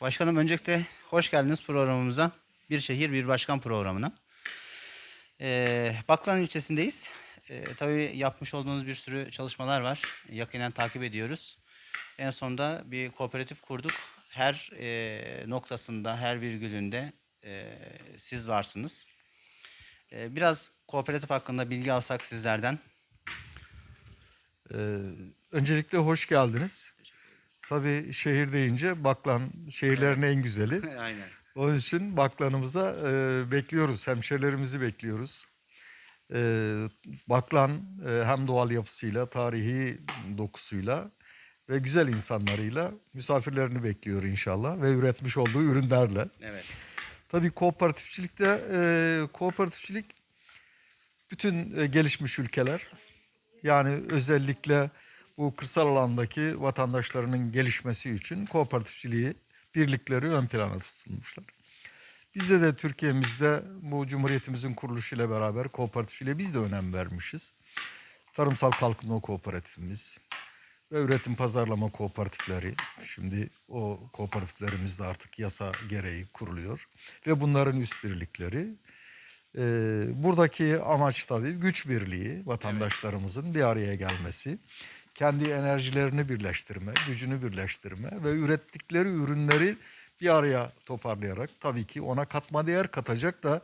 Başkanım öncelikle hoş geldiniz programımıza. Bir şehir bir başkan programına. Ee, Baklan ilçesindeyiz. Ee, tabii yapmış olduğunuz bir sürü çalışmalar var. Yakinen takip ediyoruz. En sonunda bir kooperatif kurduk. Her e, noktasında, her virgülünde e, siz varsınız. E, biraz kooperatif hakkında bilgi alsak sizlerden. Ee, öncelikle hoş geldiniz. Tabii şehir deyince Baklan şehirlerin en güzeli. Aynen. Onun için Baklan'ımıza e, bekliyoruz, hemşerilerimizi bekliyoruz. Ee, Baklan e, hem doğal yapısıyla, tarihi dokusuyla ve güzel insanlarıyla misafirlerini bekliyor inşallah ve üretmiş olduğu ürünlerle. Evet. Tabii kooperatifçilikte e, kooperatifçilik bütün e, gelişmiş ülkeler yani özellikle bu kırsal alandaki vatandaşlarının gelişmesi için kooperatifçiliği birlikleri ön plana tutulmuşlar. Bizde de Türkiye'mizde bu Cumhuriyetimizin kuruluşuyla beraber kooperatifçiliğe biz de önem vermişiz. Tarımsal Kalkınma Kooperatifimiz ve üretim pazarlama kooperatifleri. Şimdi o kooperatiflerimiz de artık yasa gereği kuruluyor. Ve bunların üst birlikleri. Ee, buradaki amaç tabii güç birliği, vatandaşlarımızın bir araya gelmesi, kendi enerjilerini birleştirme, gücünü birleştirme ve ürettikleri ürünleri bir araya toparlayarak tabii ki ona katma değer katacak da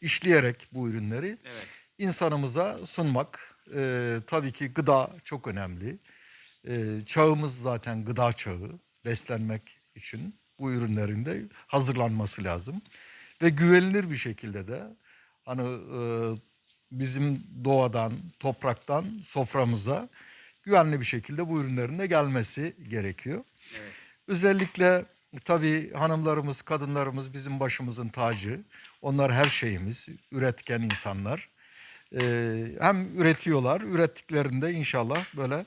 işleyerek bu ürünleri Evet. insanımıza sunmak. Ee, tabii ki gıda çok önemli. Ee, çağımız zaten gıda çağı. Beslenmek için bu ürünlerin de hazırlanması lazım. Ve güvenilir bir şekilde de hani e, bizim doğadan, topraktan soframıza güvenli bir şekilde bu ürünlerin de gelmesi gerekiyor. Evet. Özellikle tabii hanımlarımız, kadınlarımız bizim başımızın tacı. Onlar her şeyimiz, üretken insanlar. Ee, hem üretiyorlar, ürettiklerinde inşallah böyle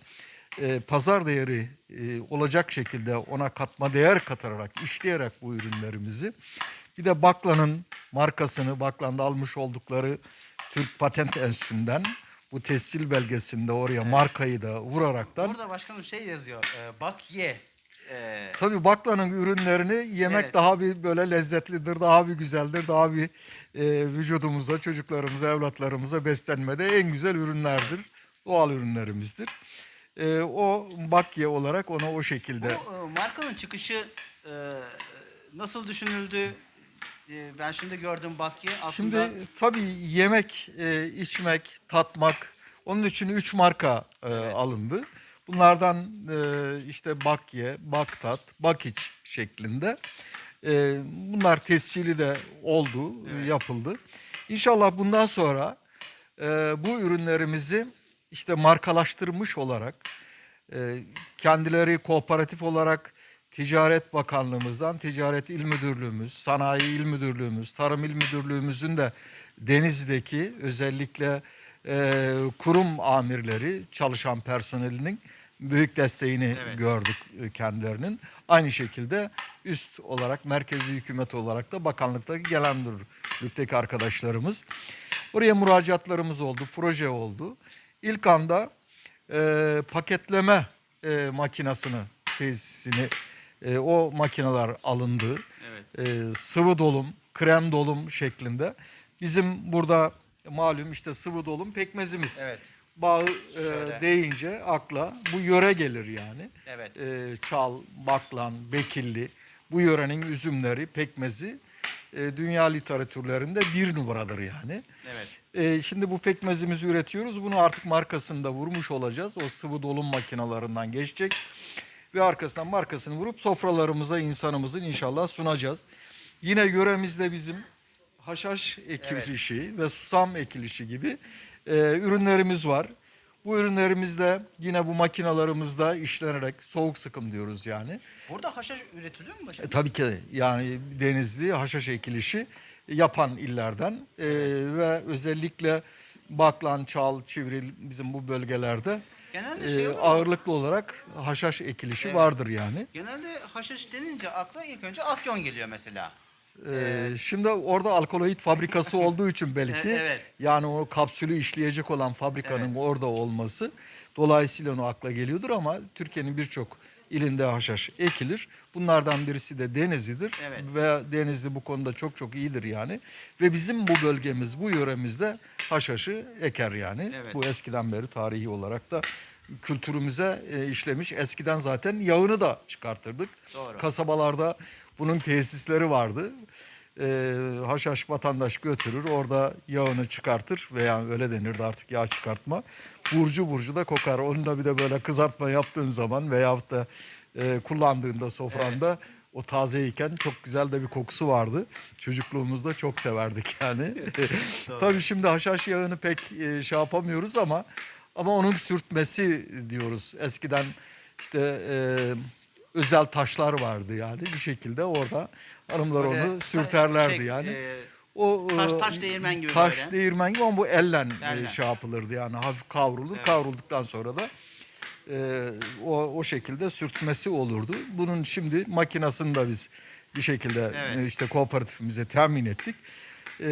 e, pazar değeri e, olacak şekilde ona katma değer katarak, işleyerek bu ürünlerimizi. Bir de Bakla'nın markasını, Bakla'nda almış oldukları Türk Patent Enstitüsü'nden bu tescil belgesinde oraya markayı da vuraraktan Burada başkanım şey yazıyor. e, bak ye. E, Tabii bakla'nın ürünlerini yemek Evet. daha bir böyle lezzetlidir, daha bir güzeldir, daha bir e, vücudumuza, çocuklarımıza, evlatlarımıza beslenmede en güzel ürünlerdir. Doğal ürünlerimizdir. E, o bakye olarak ona o bu şekilde e, markanın çıkışı e, nasıl düşünüldü? E, ben şimdi gördüm Bakye aslında. Şimdi tabii yemek, e, içmek, tatmak onun için üç marka e, Evet. alındı. Bunlardan e, işte Bakye, Baktat, Bakiç şeklinde. E, bunlar tescili de oldu, Evet. yapıldı. İnşallah bundan sonra e, bu ürünlerimizi işte markalaştırmış olarak e, kendileri kooperatif olarak Ticaret Bakanlığımızdan, Ticaret İl Müdürlüğümüz, Sanayi İl Müdürlüğümüz, Tarım İl Müdürlüğümüzün de Denizli'deki özellikle e, kurum amirleri, çalışan personelinin büyük desteğini Evet. gördük e, kendilerinin. Aynı şekilde üst olarak merkezi hükümet olarak da bakanlıktaki gelen müdürlükteki arkadaşlarımız. Oraya müracaatlarımız oldu, proje oldu. İlk anda e, paketleme e, makinasını, tesisini, e, o makineler alındı. Evet. E, sıvı dolum, krem dolum şeklinde. Bizim burada malum işte sıvı dolum pekmezimiz. Evet. Bağı e, Şöyle. deyince akla bu yöre gelir yani. Evet. E, çal, baklan, bekilli bu yörenin üzümleri, pekmezi e, dünya literatürlerinde bir numaradır yani. Evet. E, şimdi bu pekmezimizi üretiyoruz. Bunu artık markasını da vurmuş olacağız. O sıvı dolum makinalarından geçecek. Ve arkasından markasını vurup sofralarımıza insanımızın inşallah sunacağız. Yine yöremizde bizim haşhaş ekilişi ve susam ekilişi gibi e, ürünlerimiz var. Bu ürünlerimizde yine bu makinalarımızda işlenerek soğuk sıkım diyoruz yani. Burada haşhaş üretiliyor mu E, başkanım? tabii ki yani Denizli haşhaş ekilişi yapan illerden E, ve özellikle Baklan, Çal, Çivril bizim bu bölgelerde Genelde e, şey mu? ağırlıklı olarak haşhaş ekilişi Evet. vardır yani. Genelde haşhaş denince akla ilk önce Afyon geliyor mesela. E, şimdi orada alkaloid fabrikası olduğu için belki E, evet. yani o kapsülü işleyecek olan fabrikanın orada olması dolayısıyla onu akla geliyordur ama Türkiye'nin birçok ilinde haşhaş ekilir. Bunlardan birisi de Denizli'dir. Evet. Ve Denizli bu konuda çok çok iyidir yani. Ve bizim bu bölgemiz, bu yöremizde haşhaşı eker yani. Evet. Bu eskiden beri tarihi olarak da kültürümüze e, işlemiş. Eskiden zaten yağını da çıkartırdık. Doğru. Kasabalarda bunun tesisleri vardı. E, haşhaş vatandaş götürür orada yağını çıkartır veya öyle denirdi artık yağ çıkartma. Burcu burcu da kokar. Onu da bir de böyle kızartma yaptığın zaman veyahut da e, kullandığında sofranda o tazeyken çok güzel de bir kokusu vardı. Çocukluğumuzda çok severdik yani. Tabii şimdi haşhaş yağını pek e, şey yapamıyoruz ama ama onun sürtmesi diyoruz. Eskiden işte e, özel taşlar vardı yani bir şekilde orada hanımlar Böyle onu sürterlerdi şey, yani. e, O taş- e, taş değirmen gibi Taş böyle. değirmen gibi ama bu ellen, e, Elle. şey yapılırdı yani hafif kavrulur. Evet. Kavrulduktan sonra da e, o o şekilde sürtmesi olurdu. Bunun şimdi makinasını da biz bir şekilde Evet. e, işte kooperatifimize temin ettik. E,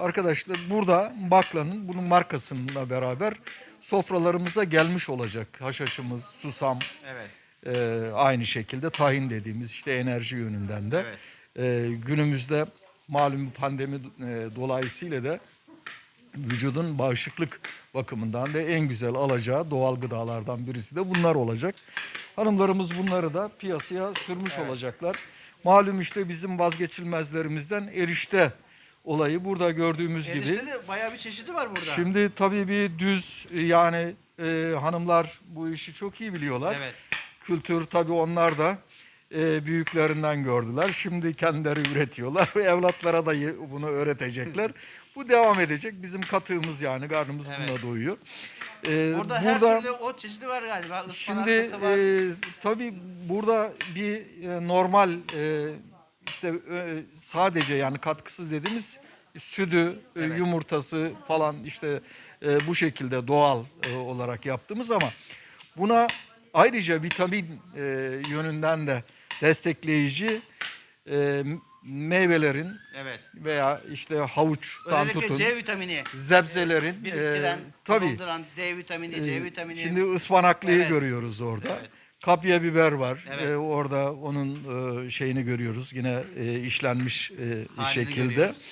arkadaşlar burada baklanın bunun markasıyla beraber sofralarımıza gelmiş olacak. Haşhaşımız, susam, evet. e, aynı şekilde tahin dediğimiz işte enerji yönünden de Evet. E, günümüzde malum pandemi e, dolayısıyla da vücudun bağışıklık bakımından da en güzel alacağı doğal gıdalardan birisi de bunlar olacak. Hanımlarımız bunları da piyasaya sürmüş Evet. olacaklar. Malum işte bizim vazgeçilmezlerimizden erişte olayı burada gördüğümüz gibi. Erişte de bayağı bir çeşidi var burada. Şimdi tabii bir düz yani e, hanımlar bu işi çok iyi biliyorlar. Evet. Kültür tabii onlar da e, büyüklerinden gördüler. Şimdi kendileri üretiyorlar ve evlatlara da bunu öğretecekler. bu devam edecek. Bizim katığımız yani karnımız Evet. buna doyuyor. E, Burada, her türlü o çeşidi var galiba. Şimdi var. e, tabii burada bir e, normal e, işte e, sadece yani katkısız dediğimiz sütü, e, Evet. yumurtası falan işte e, bu şekilde doğal e, olarak yaptığımız ama buna ayrıca vitamin e, yönünden de destekleyici e, meyvelerin evet. veya işte havuçtan Özellikle tutun C vitamini. zebzelerin Biriktiren, e, tabii D vitamini, C ee, vitamini. Şimdi ıspanaklıyı Evet. görüyoruz orada. Evet. Kapya biber var. Evet. Ee, orada onun e, şeyini görüyoruz. Yine e, işlenmiş e, Halini şekilde. görüyoruz.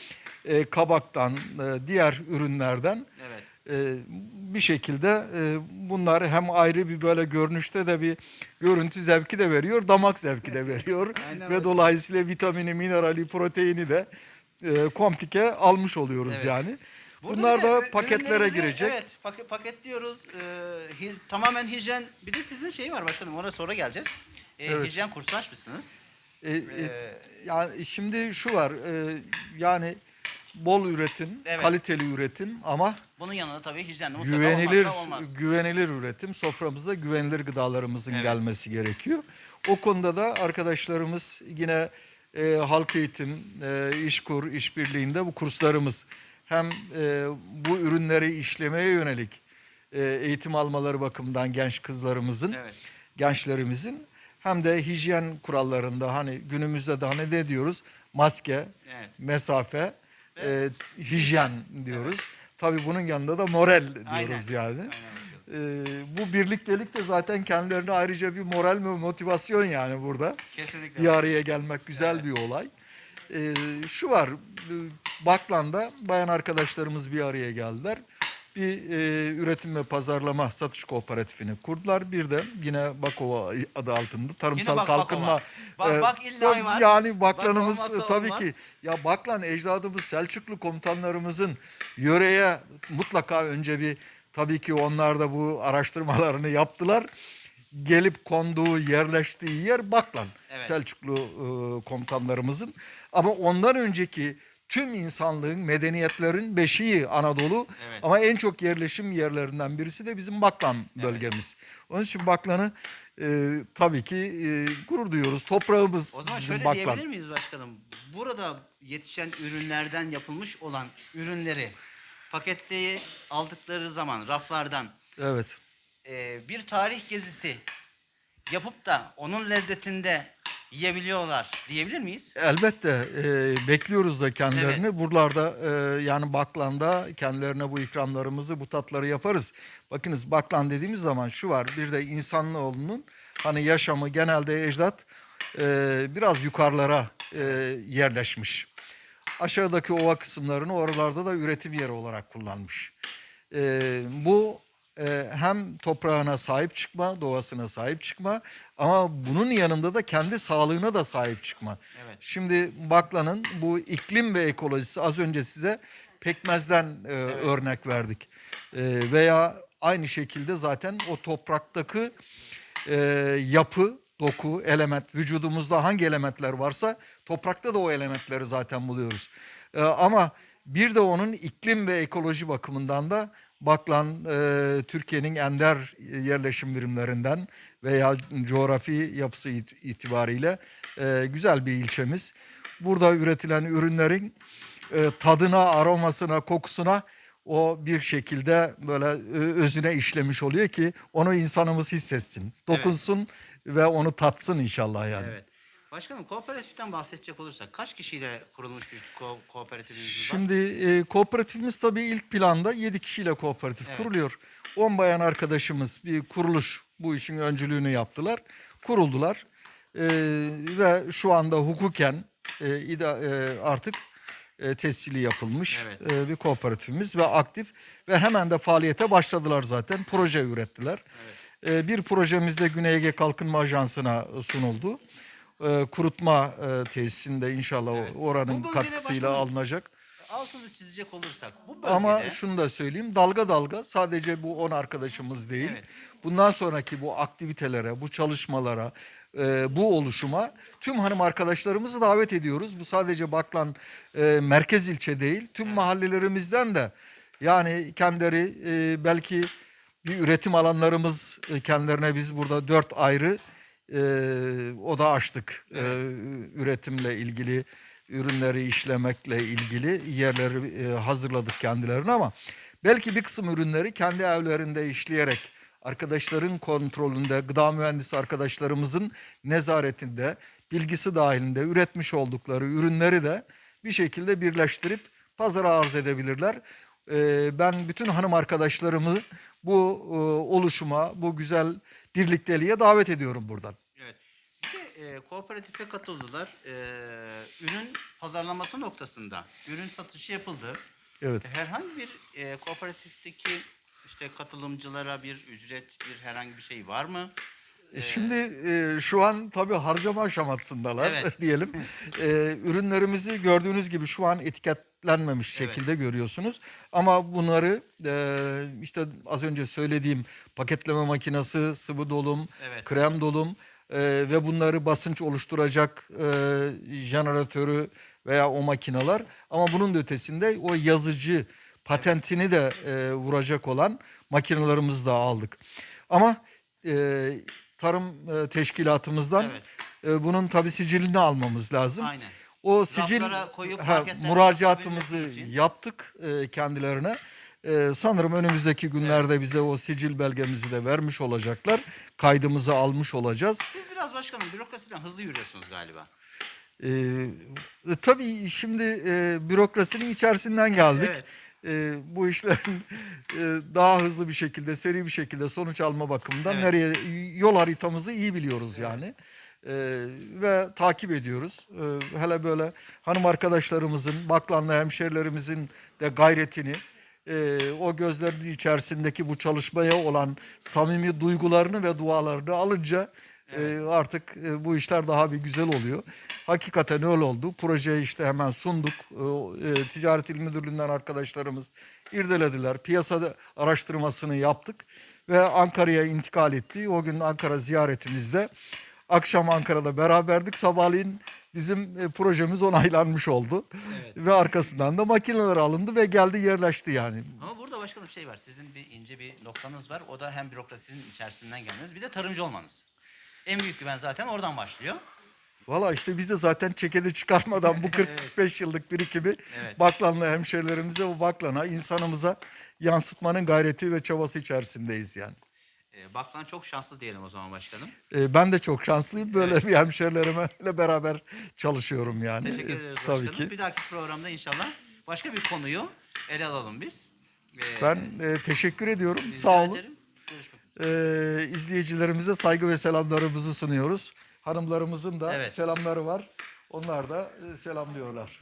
E, kabaktan, e, diğer ürünlerden Evet. E, bir şekilde e, bunlar hem ayrı bir böyle görünüşte de bir görüntü zevki de veriyor, damak zevki de veriyor. Aynen Ve öyle. dolayısıyla vitamini, minerali, proteini de e, komplike almış oluyoruz Evet. yani. Burada Bunlar bir de da paketlere ürünlerimizi, girecek. Evet, paket, paketliyoruz. Ee, hi- tamamen hijyen. Bir de sizin şey var başkanım. Ona sonra geleceğiz. Ee, Evet. Hijyen kursu açmışsınız. E, e, Ee, yani şimdi şu var e, yani bol üretim, Evet. kaliteli üretim ama bunun yanında tabii hijyen de mutlaka güvenilir olmazsa olmaz. güvenilir üretim. Soframıza güvenilir gıdalarımızın Evet. gelmesi gerekiyor. O konuda da arkadaşlarımız yine e, halk eğitim, e, işkur, işbirliğinde bu kurslarımız hem e, bu ürünleri işlemeye yönelik e, eğitim almaları bakımından genç kızlarımızın Evet. gençlerimizin hem de hijyen kurallarında hani günümüzde de hani ne diyoruz? Maske, Evet. mesafe, e, hijyen diyoruz. Tabii bunun yanında da moral Aynen. diyoruz yani. Aynen. E, bu birliktelik de zaten kendilerine ayrıca bir moral ve motivasyon yani burada. Kesinlikle. Bir araya gelmek güzel Evet. bir olay. E, şu var, Baklan'da bayan arkadaşlarımız bir araya geldiler. Bir e, üretim ve pazarlama satış kooperatifini kurdular. Bir de yine Bakova adı altında tarımsal Bak kalkınma. Bak- e, bak illa. Yani Baklanımız Bak e, tabii olmaz. ki ya Baklan ecdadımız Selçuklu komutanlarımızın yöreye mutlaka önce bir tabii ki onlar da bu araştırmalarını yaptılar. Gelip konduğu, yerleştiği yer Baklan. Evet. Selçuklu e, komutanlarımızın. Ama ondan önceki tüm insanlığın, medeniyetlerin beşiği Anadolu. Evet. Ama en çok yerleşim yerlerinden birisi de bizim Baklan bölgemiz. Onun için Baklan'ı e, tabii ki e, gurur duyuyoruz. Toprağımız O zaman şöyle Baklan. diyebilir miyiz başkanım? Burada yetişen ürünlerden yapılmış olan ürünleri paketleye aldıkları zaman raflardan Evet. e, bir tarih gezisi yapıp da onun lezzetinde yiyebiliyorlar diyebilir miyiz? Elbette e, bekliyoruz da kendilerini. Buralarda e, yani Baklan'da kendilerine bu ikramlarımızı, bu tatları yaparız. Bakınız Baklan dediğimiz zaman şu var. Bir de insanoğlunun hani yaşamı genelde ecdat e, biraz yukarılara e, yerleşmiş. Aşağıdaki ova kısımlarını oralarda da üretim yeri olarak kullanmış. E, bu e, hem toprağına sahip çıkma, doğasına sahip çıkma ama bunun yanında da kendi sağlığına da sahip çıkma. Evet. Şimdi baklanın bu iklim ve ekolojisi az önce size pekmezden e, örnek verdik. E, veya aynı şekilde zaten o topraktaki e, yapı, doku, element, vücudumuzda hangi elementler varsa toprakta da o elementleri zaten buluyoruz. E, ama bir de onun iklim ve ekoloji bakımından da Baklan e, Türkiye'nin ender yerleşim birimlerinden veya coğrafi yapısı it- itibariyle e, güzel bir ilçemiz. Burada üretilen ürünlerin e, tadına, aromasına, kokusuna o bir şekilde böyle özüne işlemiş oluyor ki onu insanımız hissetsin, dokunsun ve onu tatsın inşallah yani. Evet. Başkanım kooperatiften bahsedecek olursak kaç kişiyle kurulmuş bir ko- kooperatifimiz var? Şimdi e, kooperatifimiz tabii ilk planda 7 kişiyle kooperatif Evet. kuruluyor. 10 bayan arkadaşımız bir kuruluş bu işin öncülüğünü yaptılar. Kuruldular. E, ve şu anda hukuken e, ida- e, artık e, tescili yapılmış Evet. e, bir kooperatifimiz ve aktif ve hemen de faaliyete başladılar zaten. Proje ürettiler. E, bir projemiz de Güney Ege Kalkınma Ajansı'na sunuldu. E, kurutma e, tesisinde inşallah Evet. oranın Bu katkısıyla başkanım, alınacak. Altını çizecek olursak bu bölgede Ama şunu da söyleyeyim dalga dalga sadece bu 10 arkadaşımız değil. Evet. Bundan sonraki bu aktivitelere, bu çalışmalara, e, bu oluşuma tüm hanım arkadaşlarımızı davet ediyoruz. Bu sadece Baklan e, merkez ilçe değil, tüm mahallelerimizden de yani kendileri e, belki bir üretim alanlarımız e, kendilerine biz burada dört ayrı e, oda açtık. E, üretimle ilgili, ürünleri işlemekle ilgili yerleri e, hazırladık kendilerine ama belki bir kısım ürünleri kendi evlerinde işleyerek arkadaşların kontrolünde, gıda mühendisi arkadaşlarımızın nezaretinde, bilgisi dahilinde üretmiş oldukları ürünleri de bir şekilde birleştirip pazara arz edebilirler. Ben bütün hanım arkadaşlarımı bu oluşuma, bu güzel birlikteliğe davet ediyorum buradan. Evet. Bir de e, kooperatife katıldılar. E, ürün pazarlaması noktasında ürün satışı yapıldı. Evet. Herhangi bir e, kooperatifteki işte katılımcılara bir ücret, bir herhangi bir şey var mı? E, Şimdi e, şu an tabii harcama aşamasındalar Evet. diyelim. E, ürünlerimizi gördüğünüz gibi şu an etiketlenmemiş Evet. şekilde görüyorsunuz. Ama bunları e, işte az önce söylediğim paketleme makinesi, sıvı dolum, Evet. krem dolum e, ve bunları basınç oluşturacak e, jeneratörü veya o makineler. Ama bunun da ötesinde o yazıcı patentini de e, vuracak olan makinelerimizi de aldık. Ama e, tarım e, teşkilatımızdan Evet. e, bunun tabi sicilini almamız lazım. Aynen. O sicil koyup ha, müracaatımızı yaptık e, kendilerine. E, sanırım önümüzdeki günlerde bize o sicil belgemizi de vermiş olacaklar. Kaydımızı almış olacağız. Siz biraz başkanım bürokrasiden hızlı yürüyorsunuz galiba. E, e, tabii şimdi e, bürokrasinin içerisinden geldik. Evet. E, bu işlerin e, daha hızlı bir şekilde, seri bir şekilde sonuç alma bakımından Evet. nereye yol haritamızı iyi biliyoruz yani. E, ve takip ediyoruz. E, hele böyle hanım arkadaşlarımızın, Baklanlı hemşerilerimizin de gayretini, e, o gözlerinin içerisindeki bu çalışmaya olan samimi duygularını ve dualarını alınca e, artık e, bu işler daha bir güzel oluyor. Hakikaten öyle oldu. Projeyi işte hemen sunduk. E, o, e, Ticaret İl Müdürlüğü'nden arkadaşlarımız irdelediler. Piyasada araştırmasını yaptık ve Ankara'ya intikal etti. O gün Ankara ziyaretimizde akşam Ankara'da beraberdik. Sabahleyin bizim e, projemiz onaylanmış oldu. Evet. Ve arkasından da makineler alındı ve geldi yerleşti yani. Ama burada başkanım bir şey var. Sizin bir ince bir noktanız var. O da hem bürokrasinin içerisinden gelmeniz bir de tarımcı olmanız. En büyük güven zaten oradan başlıyor. Valla işte biz de zaten çekede çıkarmadan bu 45 yıllık birikimi Evet. Baklanlı hemşerilerimize, bu Baklan'a, insanımıza yansıtmanın gayreti ve çabası içerisindeyiz yani. Ee, Baklan çok şanslı diyelim o zaman başkanım. Ee, ben de çok şanslıyım. Böyle Evet. bir hemşerilerimle beraber çalışıyorum yani. Teşekkür Ee, ederiz Tabii başkanım. ki. Bir dahaki programda inşallah başka bir konuyu ele alalım biz. Ee, Ben e, teşekkür ediyorum. Sağ olun. ederim. E, izleyicilerimize saygı ve selamlarımızı sunuyoruz. Hanımlarımızın da Evet. selamları var. Onlar da e, selamlıyorlar.